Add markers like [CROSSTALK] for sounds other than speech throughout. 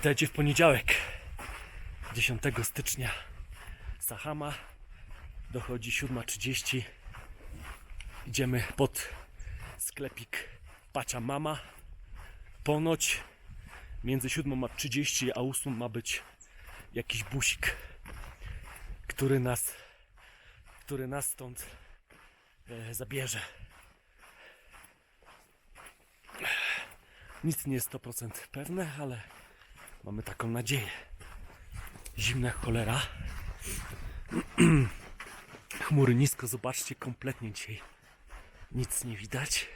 Witajcie w poniedziałek, 10 stycznia. Sahama, dochodzi 7.30. Idziemy pod sklepik Pacia Mama. Ponoć między 7.30 a 8 ma być jakiś busik, który nas, który nas stąd e, zabierze. Nic nie jest 100% pewne, ale mamy taką nadzieję. Zimna cholera. [CLEARS THROAT] Chmury nisko, zobaczcie, kompletnie dzisiaj nic nie widać.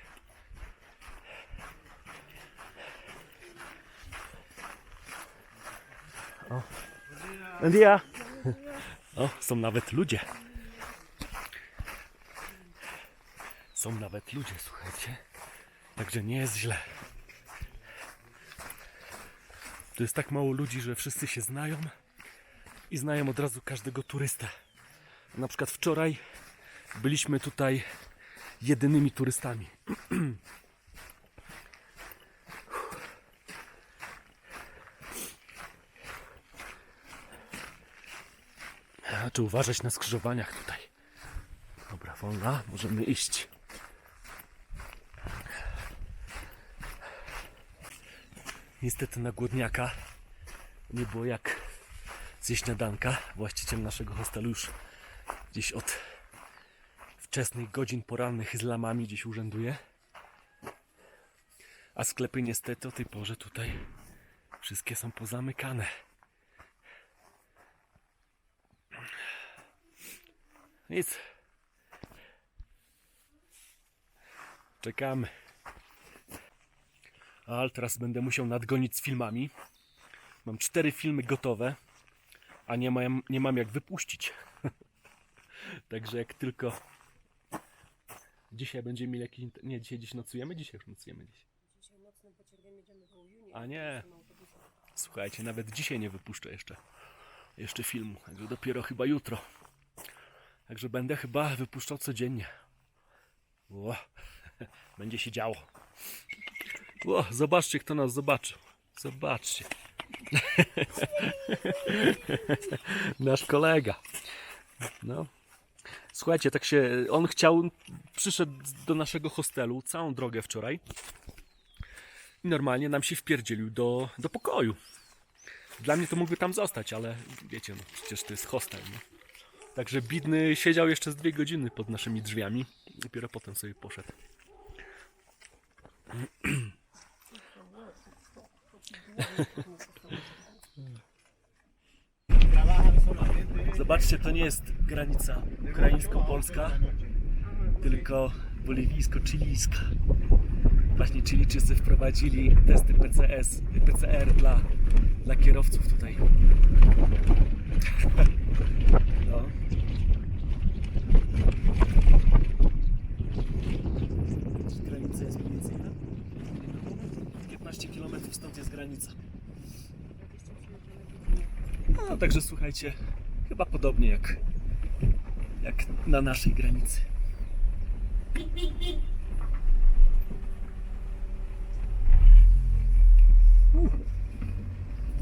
O. Buen. O, są nawet ludzie. Są nawet ludzie, słuchajcie. Także nie jest źle. Tu jest tak mało ludzi, że wszyscy się znają i znają od razu każdego turystę. Na przykład wczoraj byliśmy tutaj jedynymi turystami. [CLEARS THROAT] Trzeba uważać na skrzyżowaniach tutaj. Dobra, wolna, możemy iść. Niestety na głodniaka nie było jak zjeść śniadanka. Właściciel naszego hostelu już gdzieś od wczesnych godzin porannych z lamami gdzieś urzęduje. A sklepy niestety o tej porze tutaj wszystkie są pozamykane. Nic. Czekamy. Ale teraz będę musiał nadgonić z filmami. Mam cztery filmy gotowe, a nie mam, nie mam jak wypuścić. [LAUGHS] Także jak tylko dzisiaj będziemy mieli jakiś... Nie, dzisiaj gdzieś nocujemy? Dzisiaj już nocujemy. Dzisiaj nocnym pociągiem jedziemy do. A nie. Słuchajcie, nawet dzisiaj nie wypuszczę jeszcze, jeszcze filmu. Także dopiero chyba jutro. Także będę chyba wypuszczał codziennie. [LAUGHS] Będzie się działo. Ło, zobaczcie, kto nas zobaczył. Zobaczcie. [LAUGHS] Nasz kolega. No. Słuchajcie, tak się. On chciał. Przyszedł do naszego hostelu całą drogę wczoraj. I normalnie nam się wpierdzielił do, do pokoju. Dla mnie to mógłby tam zostać, ale wiecie, no przecież to jest hostel. Także bidny siedział jeszcze z dwie godziny pod naszymi drzwiami. Dopiero potem sobie poszedł. [CLEARS THROAT] Zobaczcie, to nie jest granica ukraińsko-polska, tylko boliwijsko-chilijska. Właśnie Chilijczycy wprowadzili testy PCS, PCR dla, dla kierowców tutaj. [LAUGHS] No. Granica jest mniej więcej tam? 15 km stąd jest granica. No, także słuchajcie, chyba podobnie jak, jak na naszej granicy.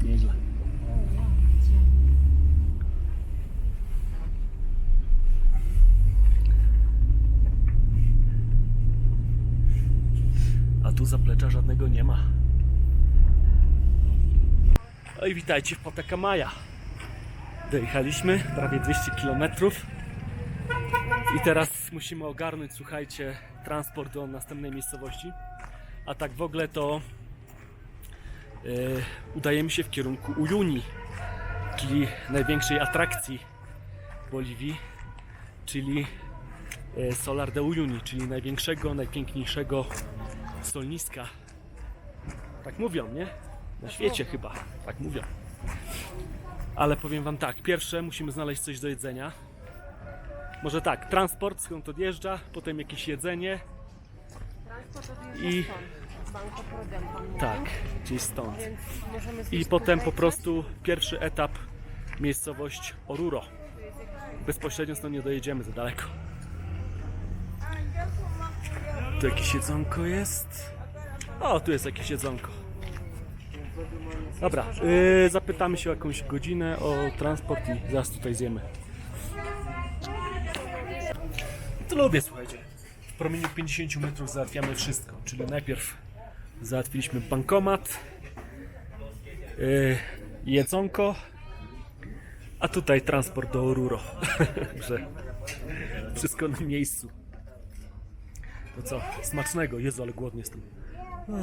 Nieźle. A tu zaplecza żadnego nie ma. Oj, witajcie w Patakamaja. Dojechaliśmy prawie 200 km. I teraz musimy ogarnąć, słuchajcie, transport do następnej miejscowości. A tak w ogóle to e, udajemy się w kierunku Ujuni, czyli największej atrakcji Boliwii, czyli e, Solar de Uyuni, czyli największego, najpiękniejszego solniska. Tak mówią, nie? Na świecie chyba, tak mówią. Ale powiem wam tak, pierwsze musimy znaleźć coś do jedzenia. Może tak, transport skąd odjeżdża, potem jakieś jedzenie, Transport I- I... stąd, tak, gdzieś stąd. I potem po prostu pierwszy etap miejscowość Oruro. Bezpośrednio stąd nie dojedziemy za daleko. Tu jakieś jedzonko jest. O, tu jest jakieś jedzonko. Dobra, yy, zapytamy się o jakąś godzinę, o transport i zaraz tutaj zjemy. To lubię, słuchajcie. W promieniu 50 metrów załatwiamy wszystko. Czyli najpierw załatwiliśmy bankomat, yy, jedzonko, a tutaj transport do Oruro. [LAUGHS] Także wszystko na miejscu. To co? Smacznego. Jezu, ale głodny jestem.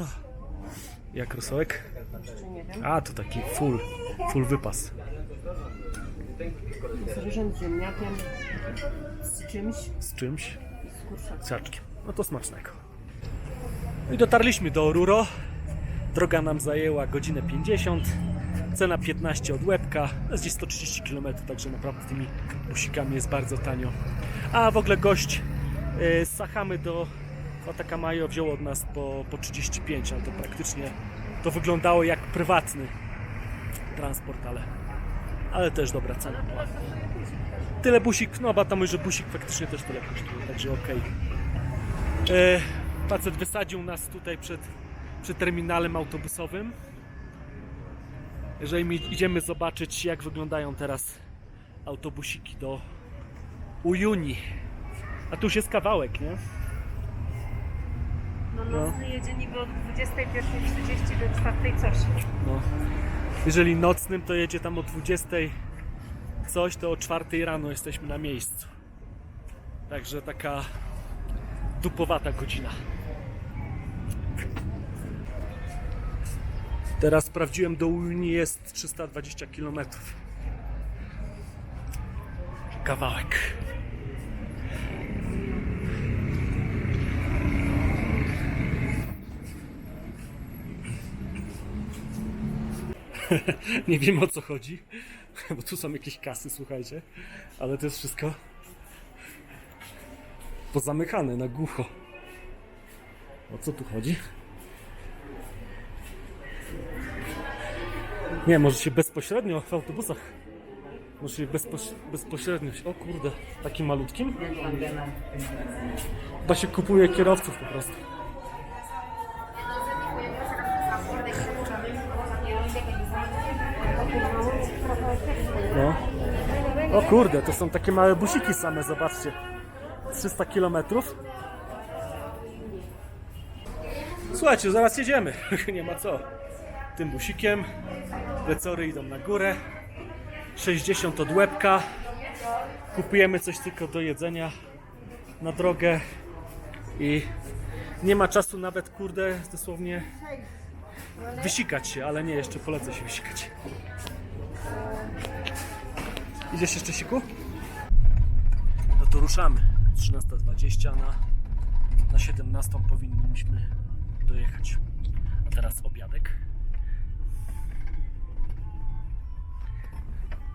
Ach. Jak rosołek? Jeszcze nie wiem. A, to taki full, full wypas. Z ryżem, z ziemniakiem, z czymś, Z czymś? z kurczakiem. No to smacznego. I dotarliśmy do Oruro. Droga nam zajęła godzinę 50. Cena 15 od łebka. To jest gdzieś 130 km, także naprawdę tymi busikami jest bardzo tanio. A w ogóle gość yy, z Sachamy do Watakamajo wziął od nas po, po 35, ale to praktycznie to wyglądało jak prywatny transport, ale, ale też dobra cena była. Tyle busik, no tam że busik faktycznie też tyle kosztuje, także okej. E, Facet wysadził nas tutaj przed, przed terminalem autobusowym. Jeżeli idziemy zobaczyć, jak wyglądają teraz autobusiki do Ujuni. A tu już jest kawałek, nie? No nocny jedzie niby od 21.30 do 4 coś. No. Jeżeli nocnym, to jedzie tam o 20 coś, to o 4 rano jesteśmy na miejscu. Także taka dupowata godzina. Teraz sprawdziłem, do Ujuni jest 320 km. Kawałek. [LAUGHS] Nie wiem o co chodzi, [LAUGHS] bo tu są jakieś kasy, słuchajcie, ale to jest wszystko pozamykane na głucho. O co tu chodzi? Nie, może się bezpośrednio w autobusach. Może się bezpoś- bezpośrednio. O kurde, takim malutkim? Chyba się kupuje kierowców po prostu. O kurde, to są takie małe busiki same, zobaczcie. 300 km. Słuchajcie, zaraz jedziemy. [LAUGHS] Nie ma co. Tym busikiem. Plecory idą na górę. 60 od łebka. Kupujemy coś tylko do jedzenia na drogę i nie ma czasu nawet, kurde, dosłownie wysikać się, ale nie, jeszcze polecę się wysikać. Idziesz jeszcze siku? No to ruszamy. 13.20 na, na 17 powinniśmy dojechać. A teraz obiadek.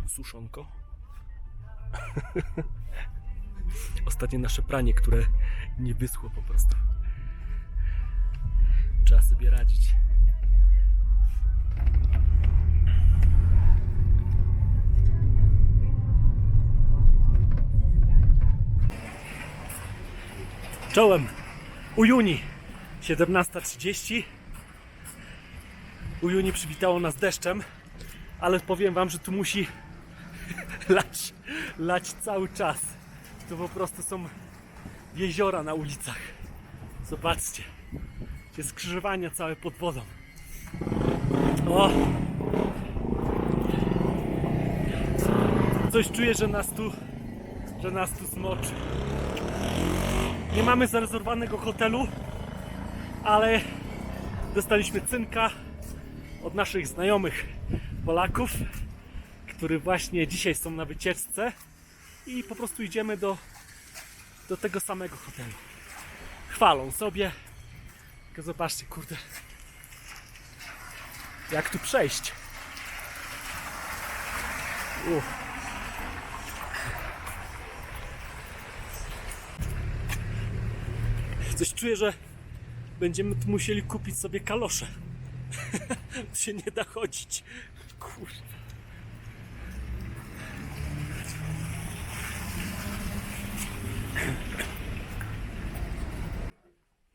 Suszonko. [LAUGHS] Ostatnie nasze pranie, które nie wyschło po prostu. Trzeba sobie radzić. Czołem. Ujuni. 17.30. Ujuni przywitało nas deszczem, ale powiem wam, że tu musi [LAUGHS] lać, lać cały czas. To po prostu są jeziora na ulicach. Zobaczcie. Te skrzyżowania całe pod wodą. O! Coś czuję, że nas tu, że nas tu smoczy. Nie mamy zarezerwowanego hotelu, ale dostaliśmy cynka od naszych znajomych Polaków, którzy właśnie dzisiaj są na wycieczce i po prostu idziemy do, do tego samego hotelu. Chwalą sobie. Tylko zobaczcie, kurde. Jak tu przejść? Uff. Coś czuję, że będziemy tu musieli kupić sobie kalosze. [LAUGHS] się nie da chodzić.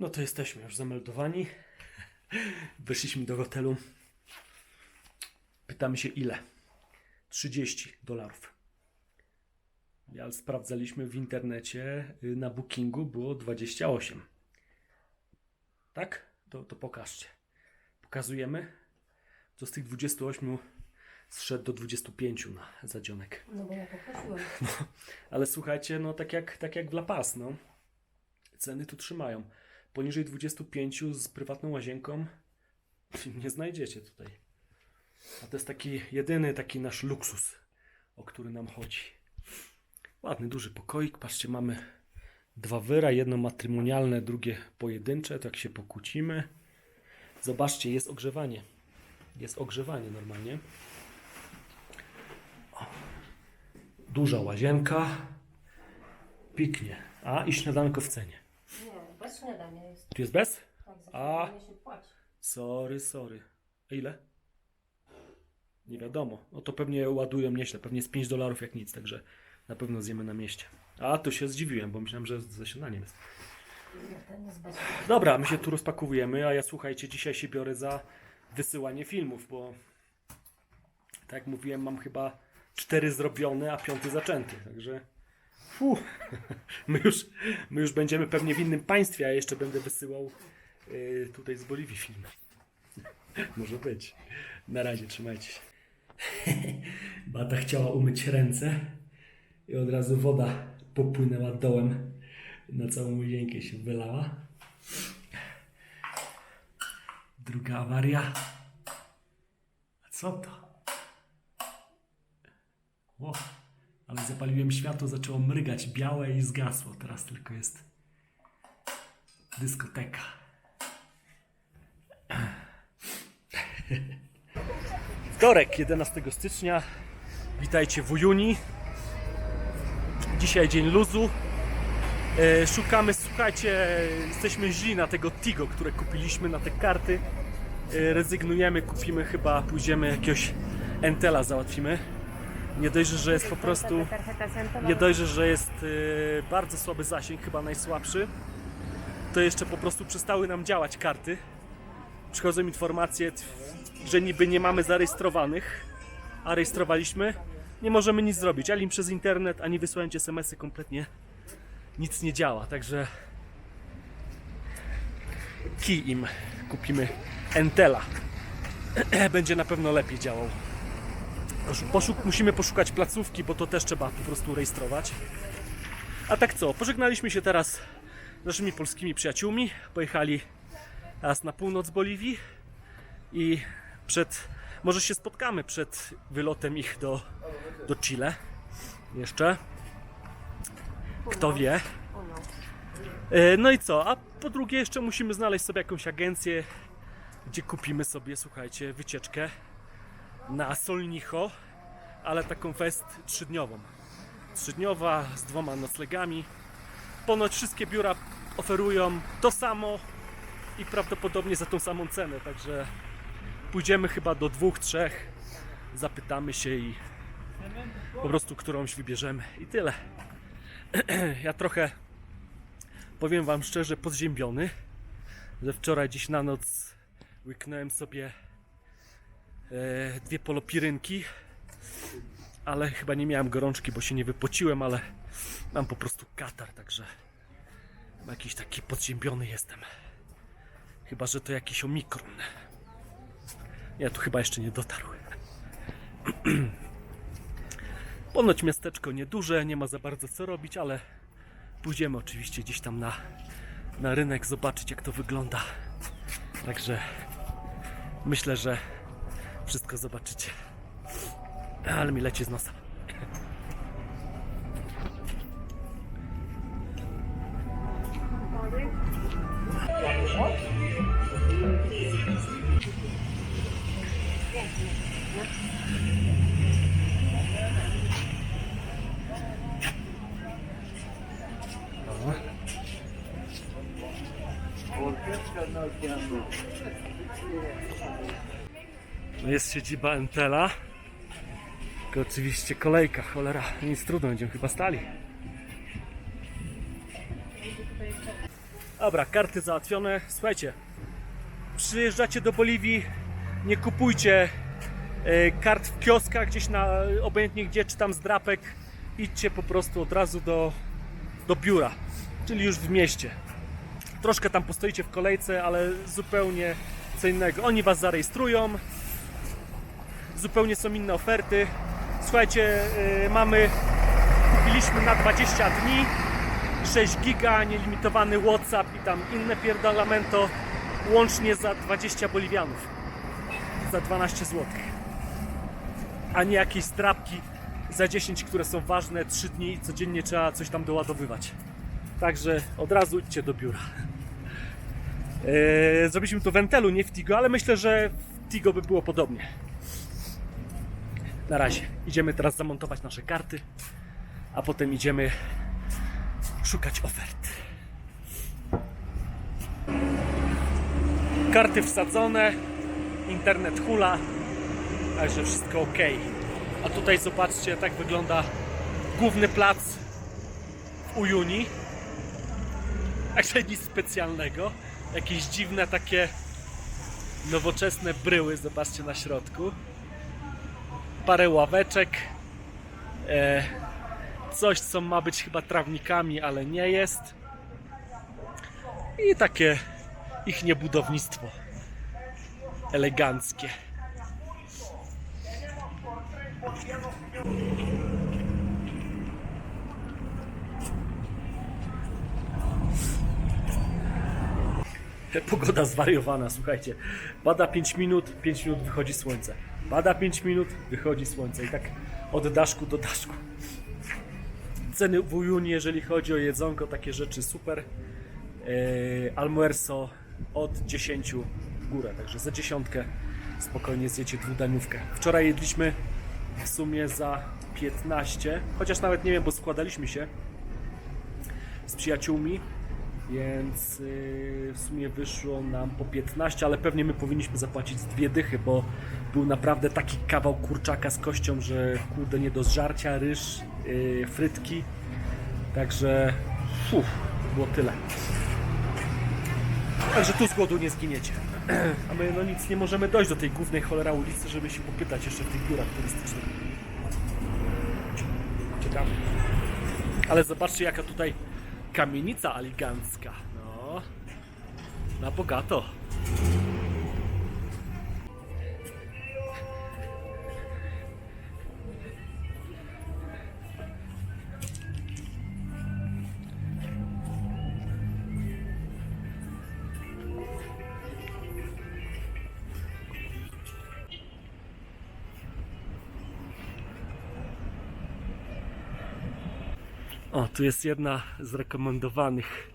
No to jesteśmy już zameldowani. Weszliśmy do hotelu. Pytamy się ile? 30 dolarów. Ja sprawdzaliśmy w internecie, y, na bookingu było 28. Tak? To, to pokażcie. Pokazujemy. To z tych 28 zszedł do 25 na zadzionek. No bo ja poprosiłem. [LAUGHS] Ale słuchajcie, no tak jak, tak jak w La Paz, no. Ceny tu trzymają. Poniżej 25 z prywatną łazienką [LAUGHS] nie znajdziecie tutaj. A to jest taki jedyny taki nasz luksus, o który nam chodzi. Ładny, duży pokoik. Patrzcie, mamy dwa wyra, jedno matrymonialne, drugie pojedyncze. Tak się pokłócimy. Zobaczcie, jest ogrzewanie. Jest ogrzewanie normalnie. Duża łazienka. Piknie. A i śniadanko w cenie. Nie, bez śniadania jest. Tu jest bez? Tak, A. śniadanie się płaci. Sorry, sorry. A ile? Nie wiadomo. No to pewnie ładują nieźle. Pewnie z 5 dolarów jak nic, także na pewno zjemy na mieście. A to się zdziwiłem, bo myślałem, że ze śniadaniem jest. Dobra, my się tu rozpakowujemy, a ja słuchajcie, dzisiaj się biorę za wysyłanie filmów, bo tak jak mówiłem, mam chyba cztery zrobione, a piąty zaczęty, także fu, my, już, my już będziemy pewnie w innym państwie, a jeszcze będę wysyłał y, tutaj z Boliwii filmy. [LAUGHS] Może być. Na razie, trzymajcie się. Bata chciała umyć ręce i od razu woda popłynęła dołem. Na całą łazienkę się wylała. Druga awaria. A co to? O, ale zapaliłem światło, zaczęło mrygać białe i zgasło. Teraz tylko jest dyskoteka. Wtorek, 11 stycznia. Witajcie w Ujuni. Dzisiaj dzień luzu. E, Szukamy, słuchajcie, jesteśmy źli na tego Tigo, które kupiliśmy, na te karty. E, Rezygnujemy, kupimy chyba, pójdziemy jakiegoś Entela załatwimy. Nie dość, że jest po prostu, nie dość, że jest e, bardzo słaby zasięg, chyba najsłabszy, to jeszcze po prostu przestały nam działać karty. Przychodzą informacje, że niby nie mamy zarejestrowanych, a rejestrowaliśmy. Nie możemy nic zrobić, ani przez internet, ani wysyłając SMS-y kompletnie nic nie działa, także kij im kupimy Entela. [CLEARS THROAT] Będzie na pewno lepiej działał. Poszuk musimy poszukać placówki, bo to też trzeba po prostu rejestrować. A tak co, pożegnaliśmy się teraz z naszymi polskimi przyjaciółmi. Pojechali teraz na północ Boliwii i przed, może się spotkamy przed wylotem ich do, do Chile. Jeszcze. Kto wie. E, No i co? A po drugie jeszcze musimy znaleźć sobie jakąś agencję, gdzie kupimy sobie, słuchajcie, wycieczkę na Solnicho, ale taką fest trzydniową. Trzydniowa z dwoma noclegami. Ponoć wszystkie biura oferują to samo i prawdopodobnie za tą samą cenę, także pójdziemy chyba do dwóch, trzech, zapytamy się i po prostu którąś wybierzemy i tyle. [CLEARS THROAT] Ja trochę powiem wam szczerze podziębiony, że wczoraj dziś na noc łyknąłem sobie e, dwie polopirynki, ale chyba nie miałem gorączki, bo się nie wypociłem, ale mam po prostu katar, także jakiś taki podziębiony jestem. Chyba, że to jakiś omikron. Ja tu chyba jeszcze nie dotarł. [CLEARS THROAT] Ponoć miasteczko nieduże, nie ma za bardzo co robić, ale pójdziemy oczywiście gdzieś tam na, na rynek zobaczyć jak to wygląda. Także myślę, że wszystko zobaczycie. Ale mi leci z nosa. No Jest siedziba Entela. Tylko oczywiście kolejka, cholera, nic trudno, będziemy chyba stali. Dobra, karty załatwione. Słuchajcie, przyjeżdżacie do Boliwii, nie kupujcie e, kart w kioskach, gdzieś na obojętnie gdzie, czy tam z drapek, idźcie po prostu od razu do, do biura, czyli już w mieście. Troszkę tam postoicie w kolejce, ale zupełnie co innego. Oni was zarejestrują, zupełnie są inne oferty. Słuchajcie, yy, mamy, kupiliśmy na 20 dni 6 giga, nielimitowany WhatsApp i tam inne pierdolamento, łącznie za 20 boliwianów, za 12 zł. A nie jakieś strapki za 10, które są ważne, 3 dni i codziennie trzeba coś tam doładowywać. Także od razu idźcie do biura. Yy, zrobiliśmy to w Entelu, nie w Tigo, ale myślę, że w Tigo by było podobnie. Na razie. Idziemy teraz zamontować nasze karty, a potem idziemy szukać ofert. Karty wsadzone, internet hula, także wszystko ok. A tutaj zobaczcie, tak wygląda główny plac w Ujuni. Także nic specjalnego. Jakieś dziwne takie nowoczesne bryły, zobaczcie na środku. Parę ławeczek. E, coś, co ma być chyba trawnikami, ale nie jest. I takie ich niebudownictwo eleganckie. Pogoda zwariowana, słuchajcie. Pada 5 minut, 5 minut wychodzi słońce. Pada 5 minut, wychodzi słońce. I tak od daszku do daszku. Ceny w Ujuni, jeżeli chodzi o jedzonko, takie rzeczy super. Yy, almuerzo od 10 w górę, także za dziesiątkę spokojnie zjecie dwudaniówkę. Wczoraj jedliśmy w sumie za 15, chociaż nawet nie wiem, bo składaliśmy się z przyjaciółmi, więc yy, w sumie wyszło nam po 15, ale pewnie my powinniśmy zapłacić dwie dychy, bo był naprawdę taki kawał kurczaka z kością, że kurde nie do zżarcia, ryż, yy, frytki, także fuf, było tyle. Także tu z głodu nie zginiecie. [CLEARS THROAT] A my no nic nie możemy dojść do tej głównej cholera ulicy, żeby się popytać jeszcze w tych biurach turystycznych. Ciekawe. Ale zobaczcie jaka tutaj kamienica aligancka. No. Na bogato. O, tu jest jedna z rekomendowanych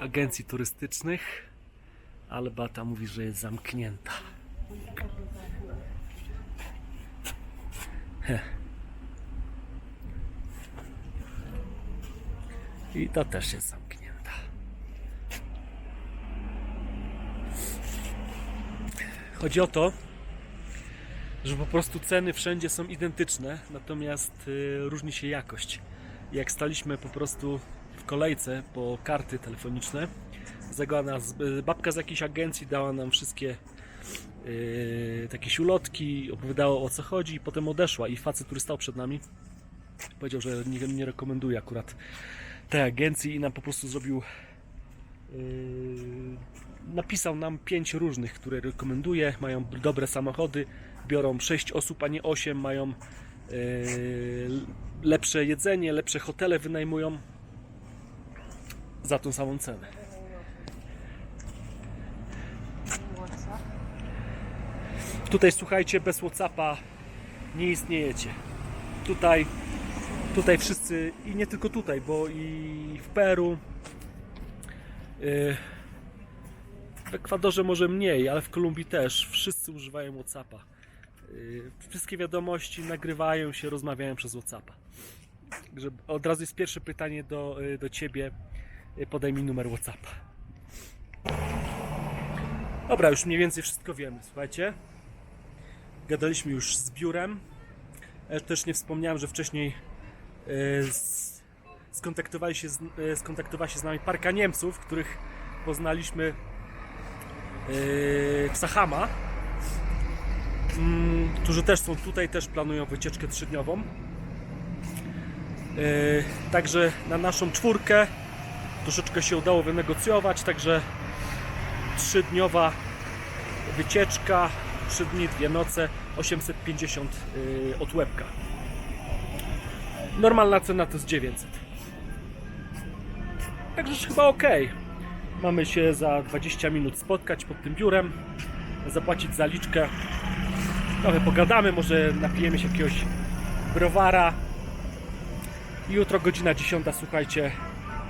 agencji turystycznych, ale Bata mówi, że jest zamknięta. I ta też jest zamknięta. Chodzi o to, że po prostu ceny wszędzie są identyczne, natomiast y, różni się jakość. Jak staliśmy po prostu w kolejce po karty telefoniczne, zagła nas y, babka z jakiejś agencji, dała nam wszystkie y, takie ulotki, opowiadała o co chodzi i potem odeszła. I facet, który stał przed nami powiedział, że nie, nie rekomenduje akurat tej agencji i nam po prostu zrobił yy, napisał nam pięć różnych, które rekomenduje, mają dobre samochody, biorą 6 osób, a nie 8, mają yy, lepsze jedzenie, lepsze hotele wynajmują za tą samą cenę. Tutaj słuchajcie, bez Whatsappa nie istniejecie. Tutaj, tutaj wszyscy, i nie tylko tutaj, bo i w Peru, yy, w Ekwadorze może mniej, ale w Kolumbii też wszyscy używają Whatsappa. Yy, Wszystkie wiadomości nagrywają się, rozmawiają przez Whatsappa. Także od razu jest pierwsze pytanie do, yy, do Ciebie. Yy, Podaj mi numer Whatsappa. Dobra, już mniej więcej wszystko wiemy, słuchajcie. Gadaliśmy już z biurem. Ja też nie wspomniałem, że wcześniej skontaktowali się skontaktowała się z nami parka Niemców, których poznaliśmy w Sahama. Mm, którzy też są tutaj, też planują wycieczkę trzydniową. Yy, Także na naszą czwórkę troszeczkę się udało wynegocjować, także trzydniowa wycieczka, trzy dni, dwie noce, 850 yy, od łebka. Normalna cena to jest 900. Także chyba ok. Mamy się za 20 minut spotkać pod tym biurem, zapłacić zaliczkę. Trochę pogadamy, może napijemy się jakiegoś browara. Jutro godzina 10, słuchajcie,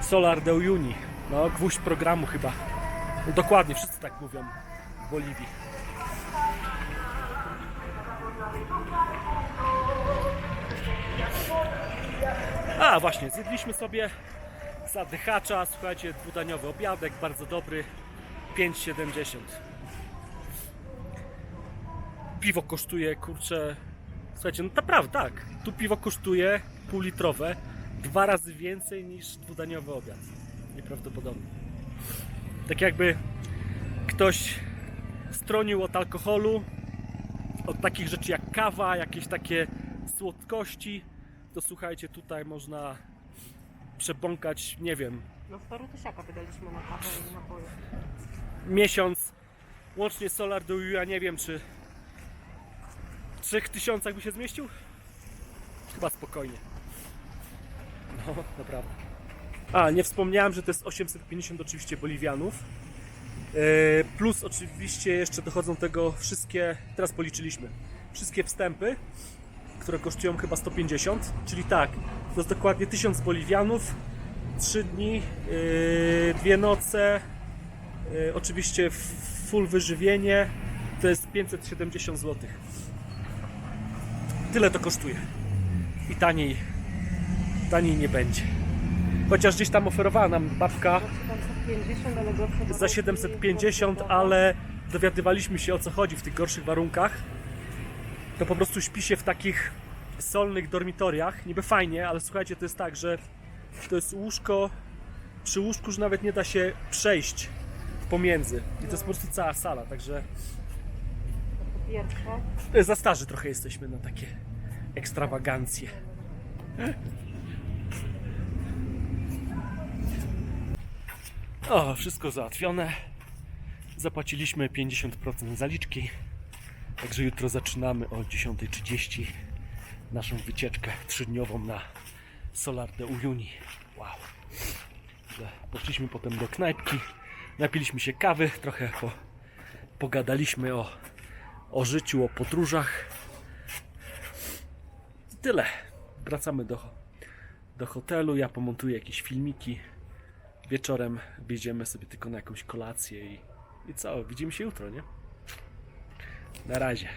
Solar de Uyuni. No, gwóźdź programu chyba. No, dokładnie, wszyscy tak mówią w Boliwii. A właśnie, zjedliśmy sobie zadychacza, słuchajcie, dwudaniowy obiadek, bardzo dobry, 5,70. Piwo kosztuje, kurczę, słuchajcie, no naprawdę tak, tu piwo kosztuje półlitrowe dwa razy więcej niż dwudaniowy obiad. Nieprawdopodobne. Tak jakby ktoś stronił od alkoholu, od takich rzeczy jak kawa, jakieś takie słodkości, to słuchajcie, tutaj można przebąkać, nie wiem, No w paru tysiaka wydaliśmy na kawę i napoje. miesiąc. Łącznie Solar do ja nie wiem, czy 3000 by się zmieścił? Chyba spokojnie. No, naprawdę. A, nie wspomniałem, że to jest 850 oczywiście boliwianów. Yy, Plus oczywiście jeszcze dochodzą do tego wszystkie, teraz policzyliśmy, wszystkie wstępy, które kosztują chyba 150, czyli tak, to jest dokładnie 1000 boliwianów, 3 dni, yy, dwie noce, yy, oczywiście full wyżywienie, to jest 570 zł. Tyle to kosztuje. I taniej, taniej nie będzie. Chociaż gdzieś tam oferowała nam babka 750, ale gorsze za 750, ale dowiadywaliśmy się o co chodzi w tych gorszych warunkach. To po prostu śpi się w takich solnych dormitoriach. Niby fajnie, ale słuchajcie, to jest tak, że to jest łóżko, przy łóżku już nawet nie da się przejść pomiędzy. I to jest po prostu cała sala, także pierwsze, za starzy trochę jesteśmy na takie ekstrawagancje. O, wszystko załatwione. Zapłaciliśmy 50% zaliczki. Także jutro zaczynamy o 10.30 naszą wycieczkę trzydniową na Solar de Uyuni. Wow. Poszliśmy potem do knajpki, napiliśmy się kawy, trochę po, pogadaliśmy o, o życiu, o podróżach. I tyle. Wracamy do, do hotelu, ja pomontuję jakieś filmiki. Wieczorem wjedziemy sobie tylko na jakąś kolację i, i co? Widzimy się jutro, nie? Na razie.